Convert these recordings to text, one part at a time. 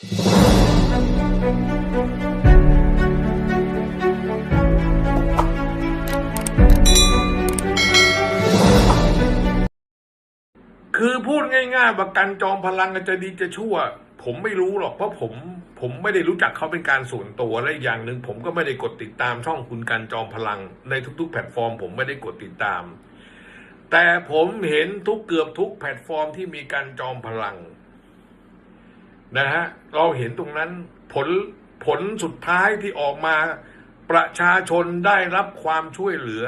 คือพูดง่าย ๆ ว่ากันจอมพลังจะดีจะชั่ว ผมไม่รู้หรอกเพราะผม ผมไม่ได้รู้จักเขาเป็นการส่วนตัวและอย่างหนึ่งผมก็ไม่ได้กดติดตามช่องคุณกันจอมพลัง ในทุก ๆ แพลตฟอร์ม ผมไม่ได้กดติดตาม แต่ผมเห็นทุกเกือบทุกแพลตฟอร์มที่มีการจอมพลัง นะฮะเราเห็นตรงนั้นผลผลสุดท้ายที่ออกมา ประชาชนได้รับความช่วยเหลือ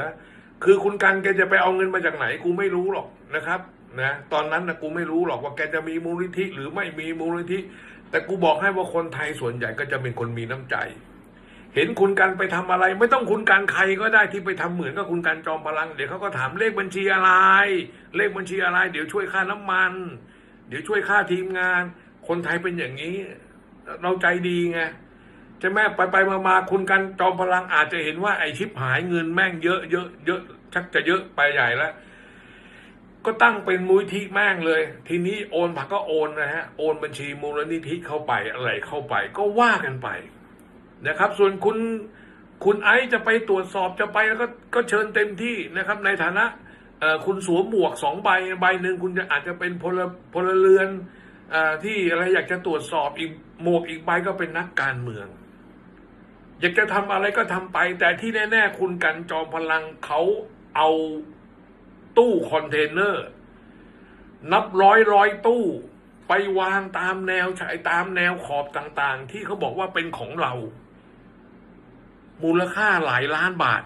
คือคุณกันแกจะไปเอาเงินมาจากไหนกูไม่รู้หรอกนะครับนะตอนนั้นนะกูไม่รู้หรอกว่าแกจะมีมูลนิธิหรือไม่มีมูลนิธิ แต่กูบอกให้ว่าคนไทยส่วนใหญ่ก็จะเป็นคนมีน้ำใจ เห็นคุณกันไปทำอะไร ไม่ต้องคุณกันใครก็ได้ที่ไปทำเหมือนกับคุณกันจอมพลังเดี๋ยวเขาก็ถามเลขบัญชีอะไร เลขบัญชีอะไร เดี๋ยวช่วยค่าน้ำมัน เดี๋ยวช่วยค่าทีมงาน คนไทยเป็นอย่างนี้ เราใจดีไงใช่ไหมไปไปมามาคุณกันจอมพลังอาจจะเห็นว่าไอชิปหายเงินแม่งเยอะเยอะเยอะชักจะเยอะไปใหญ่แล้วก็ตั้งเป็นมูลนิธิแม่งเลย ทีนี้โอนผักก็โอนนะฮะโอนบัญชีมูลนิธิเข้าไปอะไรเข้าไป ก็ว่ากันไปนะครับ ส่วนคุณคุณไอซ์จะไปตรวจสอบจะไปแล้วก็ก็เชิญเต็มที่นะครับ ในฐานะคุณสวมหมวกสองใบใบหนึ่งคุณจะอาจจะเป็นพลพลเรือน ที่อะไรอยากจะตรวจสอบอีกหมวกอีกใบก็เป็นนักการเมือง อยากจะทำอะไรก็ทำไป แต่ที่แน่ ๆ คุณกันจอมพลังเขาเอาตู้คอนเทนเนอร์ นับร้อยร้อยตู้ไปวางตามแนวชายตามแนวขอบต่างๆ ที่เขาบอกว่าเป็นของเรา มูลค่าหลายล้านบาท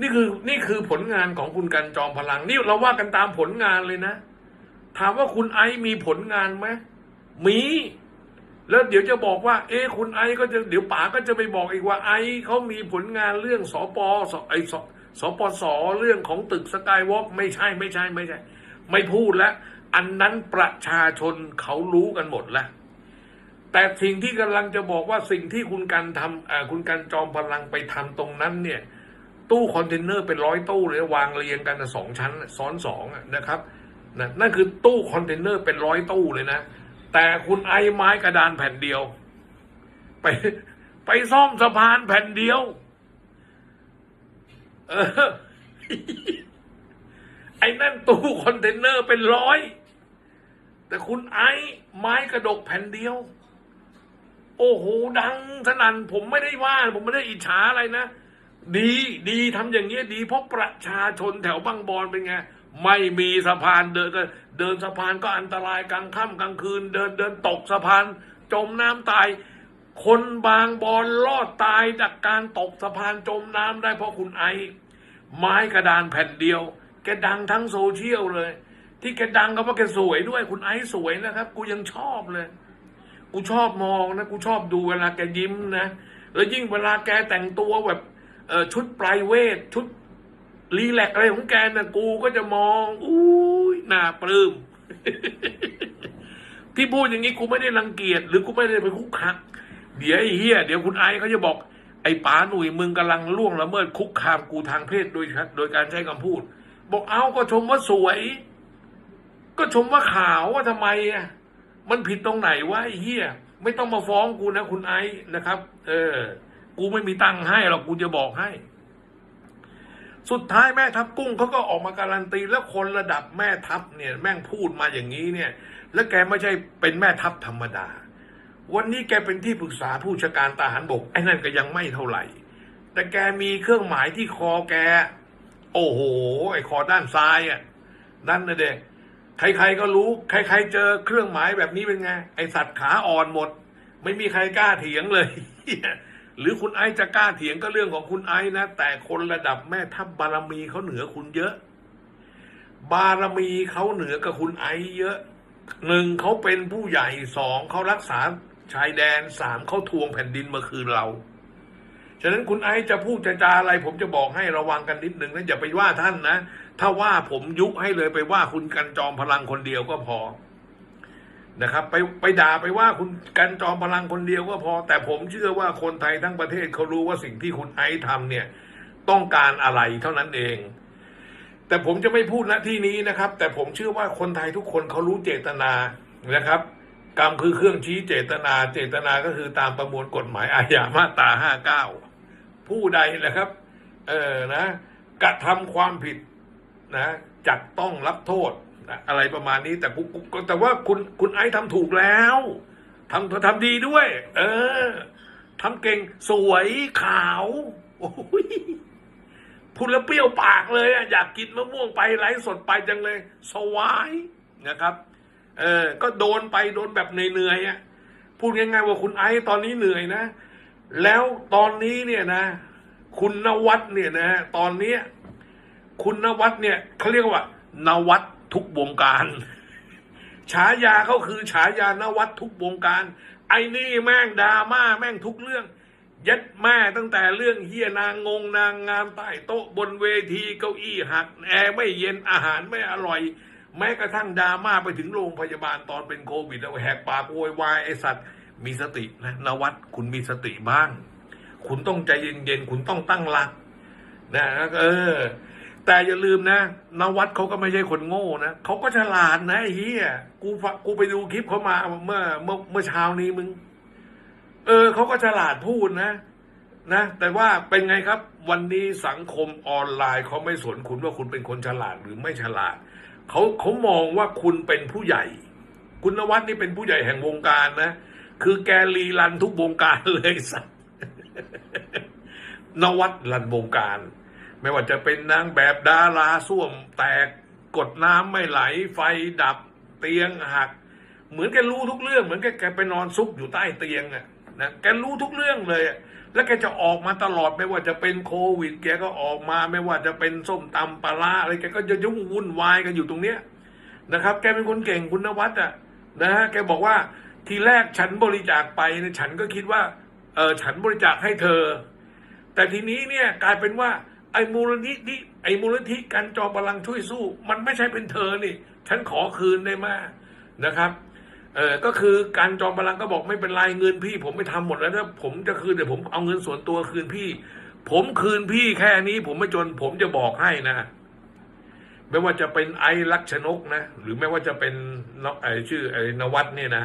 นี่คือนี่คือผลงานของคุณกันจอมพลัง นี่เราว่ากันตามผลงานเลยนะ ถามว่าคุณไอซ์มีผลงานไหมมี แล้วเดี๋ยวจะบอกว่า เอ๊คุณไอซ์ก็จะเดี๋ยวป๋าก็จะไปบอกอีกว่า ไอซ์เขามีผลงานเรื่องสปอสไอสสปสเรื่องของตึกสกายวอล์กไม่ใช่ไม่ใช่ไม่ใช่ ไม่พูดแล้ว อันนั้นประชาชนเขารู้กันหมดแล้ว แต่สิ่งที่กำลังจะบอกว่าสิ่งที่คุณกันทำเอ่คุณกันจอมพลังไปทำตรงนั้นเนี่ยตู้คอนเทนเนอร์เป็นร้อยตู้เลยวางเรียงกันสองชั้น ซ้อนสองนะครับ นะนั่นคือตู้คอนเทนเนอร์เป็นร้อยตู้เลยนะ แต่คุณไอไม้กระดานแผ่นเดียว ไป ไปซ่อมสะพานแผ่นเดียว เออ ไอ้นั่นตู้คอนเทนเนอร์เป็นร้อย แต่คุณไอไม้กระดกแผ่นเดียว โอ้โหดังสนั่นผมไม่ได้ว่า ผมไม่ได้อิจฉาอะไรนะดีดีทำอย่างเงี้ยดีเพราะประชาชนแถวบางบอนเป็นไง ไม่มีสะพานเดินก็เดินสะพานก็อันตรายกลางค่ำกลางคืน เดินเดินตกสะพาน จมน้ำตาย คนบางบอนรอดตายจากการตกสะพานจมน้ำได้เพราะคุณไอไม้กระดานแผ่นเดียว แกดังทั้งโซเชียลเลย ที่แกดังก็เพราะแกสวยด้วย คุณไอซ์สวยนะครับ กูยังชอบเลย กูชอบมองนะ กูชอบดูเวลาแกยิ้มนะ แล้วยิ่งเวลาแกแต่งตัวแบบชุดปลายเวทชุด รีแลกอะไรของแกนะกูก็จะมองอุ้ยน่าปลื้มที่พูดอย่างนี้กูไม่ได้รังเกียจหรือกูไม่ได้ไปคุกคักเดี๋ยวไอ้เฮียเดี๋ยวคุณไอซ์เขาจะบอก ไอ้ป๋าหนุ่ยมึงกำลังล่วงละเมิดคุกคามกูทางเพศโดยโดยการใช้คำพูด บอกเอาก็ชมว่าสวย ก็ชมว่าขาวว่าทำไมอะมันผิดตรงไหนวะไอ้เฮียไม่ต้องมาฟ้องกูนะ คุณไอซ์นะครับ เออ กูไม่มีตังค์ให้หรอกกูจะบอกให้ สุดท้ายแม่ทัพกุ้งเขาก็ออกมาการันตีแล้วคนระดับแม่ทัพเนี่ยแม่งพูดมาอย่างนี้เนี่ย แล้วแกไม่ใช่เป็นแม่ทัพธรรมดา วันนี้แกเป็นที่ปรึกษาผู้ชาการทหารบกไอ้นั่นก็ยังไม่เท่าไหร่ แต่แกมีเครื่องหมายที่คอแก โอ้โหไอ้คอด้านซ้ายอะนั่นนะเด็กใครๆก็รู้ใครๆเจอเครื่องหมายแบบนี้เป็นไง ไอสัตว์ขาอ่อนหมด ไม่มีใครกล้าเถียงเลย หรือคุณไอจะกล้าเถียงก็เรื่องของคุณไอนะ แต่คนระดับแม่ทัพบารมีเขาเหนือคุณเยอะ บารมีเขาเหนือกับคุณไอเยอะหนึ่งเขาเป็นผู้ใหญ่สองเขารักษาชายแดนสามเขาทวงแผ่นดินมาคืนเรา ฉะนั้นคุณไอจะพูดจะจาอะไร ผมจะบอกให้ระวังกันนิดนึงนะอย่าไปว่าท่านนะ ถ้าว่าผมยุให้เลยไปว่าคุณกันจอมพลังคนเดียวก็พอ นะครับ ไปไปด่าไปว่าคุณกันจอมพลังคนเดียวก็พอ แต่ผมเชื่อว่าคนไทยทั้งประเทศเขารู้ว่าสิ่งที่คุณไอซ์ทำเนี่ย ต้องการอะไรเท่านั้นเอง แต่ผมจะไม่พูดณที่นี้นะครับ แต่ผมเชื่อว่าคนไทยทุกคนเขารู้เจตนานะครับกรรมคือเครื่องชี้เจตนา เจตนาก็คือตามประมวลกฎหมายอาญามาตราห้าเก้าผู้ใดนะครับ เออนะ กระทำความผิดนะจักต้องรับโทษ อะไรประมาณนี้ แต่กูกูแต่ว่าคุณคุณไอซ์ทำถูกแล้วทำทำดีด้วย เออทำเก่งสวยขาวพูดแล้วเปรี้ยวปากเลยอะอยากกินมะม่วงไปไลฟ์สดไปจังเลย สวายนะครับ เออ ก็โดนไปโดนแบบเหนื่อยๆอะพูดง่ายๆว่าคุณไอซ์ตอนนี้เหนื่อยนะ แล้วตอนนี้เนี่ยนะ คุณนวัดเนี่ยนะ ตอนเนี้ย คุณนวัดเนี่ยเขาเรียกว่านวัด ทุกวงการ ฉายาเขาคือฉายานวัดทุกวงการ ไอ้นี่แม่งดราม่าแม่งทุกเรื่อง ยัดแม่ตั้งแต่เรื่องเฮียนางงงนางงามใต้โต๊ะบนเวทีเก้าอี้หักแอร์ไม่เย็นอาหารไม่อร่อย แม้กระทั่งดราม่าไปถึงโรงพยาบาลตอนเป็นโควิดแล้วแหกปากโวยวายไอสัตว์ มีสตินะนวัดคุณมีสติบ้าง คุณต้องใจเย็นๆคุณต้องตั้งหลักนะเออ แต่อย่าลืมนะนวัดเขาก็ไม่ใช่คนโง่นะเขาก็ฉลาดนะไอ้เฮียกูฟกูไปดูคลิปเขามาเมื่อเมื่อเมื่อเช้านี้มึง เออเขาก็ฉลาดพูดนะนะแต่ว่าเป็นไงครับ วันนี้สังคมออนไลน์เขาไม่สนคุณว่าคุณเป็นคนฉลาดหรือไม่ฉลาดเขาเขามองว่าคุณเป็นผู้ใหญ่ คุณนวัดนี่เป็นผู้ใหญ่แห่งวงการนะคือแกรีรันทุกวงการเลยสัตว์นวัดรันวงการ ไม่ว่าจะเป็นนางแบบดาราส้วมแตกกดน้ำไม่ไหล ไฟดับเตียงหัก เหมือนแกรู้ทุกเรื่อง เหมือนแกแกไปนอนซุกอยู่ใต้เตียงอะนะแกรู้ทุกเรื่องเลยแล้วแกจะออกมาตลอดไม่ว่าจะเป็นโควิด แกก็ออกมาไม่ว่าจะเป็นส้มตำปลาร้าอะไรแกก็จะยุ่งวุ่นวายกันอยู่ตรงเนี้ยนะครับ แกเป็นคนเก่งคุณนวัดอะนะฮะแกบอกว่าทีแรกฉันบริจาคไปเนี่ยฉันก็คิดว่าเออฉันบริจาคให้เธอ แต่ทีนี้เนี่ยกลายเป็นว่า ไอ้มูลนิธิไอ้มูลนิธิการจอมพลังช่วยสู้ มันไม่ใช่เป็นเธอนี่ ฉันขอคืนได้ไหมนะครับเออก็คือการจอมพลังก็บอกไม่เป็นไรเงินพี่ ผมไม่ทำหมดแล้วถ้าผมจะคืนเดี๋ยวผมเอาเงินส่วนตัวคืนพี่ ผมคืนพี่แค่นี้ ผมไม่จน ผมจะบอกให้นะ ไม่ว่าจะเป็นไอ้ลักษณกนะหรือไม่ว่าจะเป็นไอชื่อไอนวัดเนี่ยนะ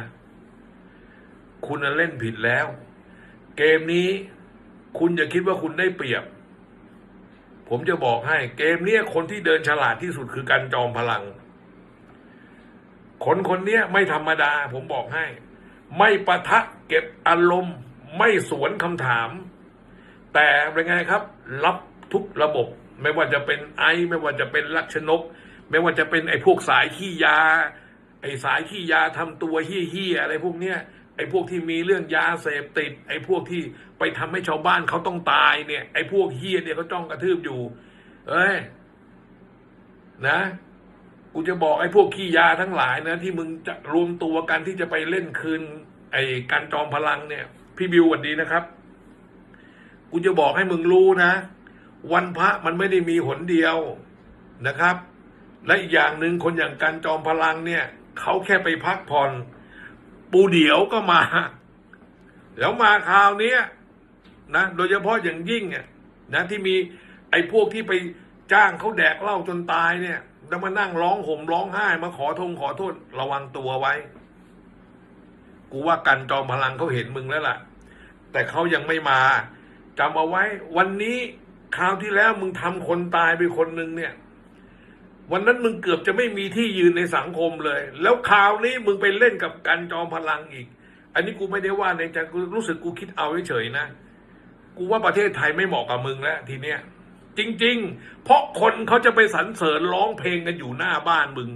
คุณเล่นผิดแล้ว เกมนี้ คุณอย่าคิดว่าคุณได้เปรียบ ผมจะบอกให้เกมเนี้ยคนที่เดินฉลาดที่สุดคือการจอมพลัง คนคนเนี้ยไม่ธรรมดา ผมบอกให้ ไม่ปะทะเก็บอารมณ์ ไม่สวนคำถาม แต่เป็นไงครับ รับทุกระบบ ไม่ว่าจะเป็นไอ ไม่ว่าจะเป็นลักษณกไม่ว่าจะเป็นไอพวกสายขี้ยา ไอสายขี้ยาทำตัวเฮี้ยๆอะไรพวกเนี้ย ไอ้พวกที่มีเรื่องยาเสพติด ไอ้พวกที่ไปทำให้ชาวบ้านเขาต้องตายเนี่ย ไอ้พวกเฮียเนี่ยเขาจ้องกระทืบอยู่ เอ้ย นะกูจะบอกไอ้พวกขี้ยาทั้งหลายนะ ที่มึงจะรวมตัวกันที่จะไปเล่นคืน ไอ้การจอมพลังเนี่ย พี่บิวสวัสดีนะครับ กูจะบอกให้มึงรู้นะ วันพระมันไม่ได้มีหนเดียวนะครับ และอีกอย่างหนึ่งคนอย่างการจอมพลังเนี่ยเขาแค่ไปพักผ่อน ปูเดี๋ยวก็มา แล้วมาคราวนี้นะโดยเฉพาะอย่างยิ่งเนี่ยนะที่มีไอ้พวกที่ไปจ้างเขาแดกเหล้าจนตายเนี่ย แล้วมานั่งร้องห่มร้องไห้มาขอทงขอโทษระวังตัวไว้ กูว่ากันจอมพลังเขาเห็นมึงแล้วล่ะ แต่เขายังไม่มาจำเอาไว้ วันนี้คราวที่แล้วมึงทำคนตายไปคนหนึ่งเนี่ย วันนั้นมึงเกือบจะไม่มีที่ยืนในสังคมเลย แล้วคราวนี้มึงไปเล่นกับกันจอมพลังอีก อันนี้กูไม่ได้ว่าในใจกูรู้สึกกูคิดเอาเฉยๆนะ กูว่าประเทศไทยไม่เหมาะกับมึงแล้วทีเนี้ยจริง ๆ เพราะคนเขาจะไปสรรเสริญร้องเพลงกันอยู่หน้าบ้านมึง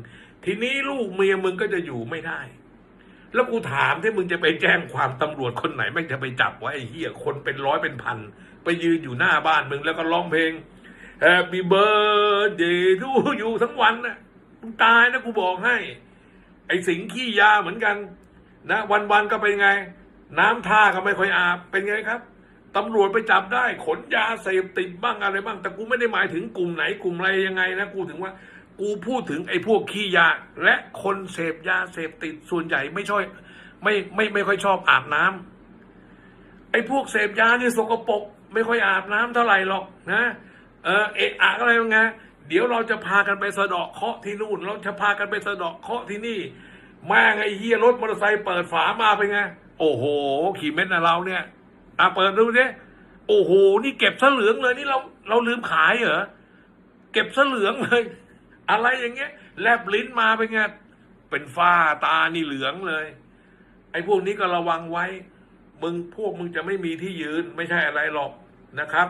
ทีนี้ลูกเมียมึงก็จะอยู่ไม่ได้ แล้วกูถามที่มึงจะไปแจ้งความตำรวจคนไหนไม่จะไปจับไว้ไอ้เหี้ยคนเป็นร้อยเป็นพันไปยืนอยู่หน้าบ้านมึงแล้วก็ร้องเพลง Happy birthday to you ทั้งวันนะมึงตายนะกูบอกให้ ไอ้สิงขี้ยาเหมือนกัน นะวันๆก็เป็นไง น้ำท่าก็ไม่ค่อยอาบเป็นไงครับตำรวจไปจับได้ ขนยาเสพติดบ้างอะไรบ้าง แต่กูไม่ได้หมายถึงกลุ่มไหนกลุ่มอะไรยังไงนะกูถึงว่า กูพูดถึงไอ้พวกขี้ยา และคนเสพยาเสพติดส่วนใหญ่ไม่ชอบไม่ไม่ไม่ค่อยชอบอาบน้ำไอ้พวกเสพยานี่สกปรกไม่ค่อยอาบน้ำเท่าไหร่หรอกนะ เออเอะอะอะไรไงเดี๋ยวเราจะพากันไปสะเดาะเคาะที่นู่น เราจะพากันไปสะเดาะเคาะที่นี่แม่งไอ้เฮียรถมอเตอร์ไซค์เปิดฝามาเป็นไง โอ้โห ขี่เม็ดนะเราเนี่ยอะเปิดดูสิโอ้โห นี่เก็บซะเหลืองเลยนี่เราเราลืมขายเหรอเก็บซะเหลืองเลย อะไรอย่างเงี้ย แลบลิ้นมาเป็นไงเป็นฝ้าตานี่เหลืองเลย ไอ้พวกนี้ก็ระวังไว้ มึงพวกมึงจะไม่มีที่ยืนไม่ใช่อะไรหรอกนะครับ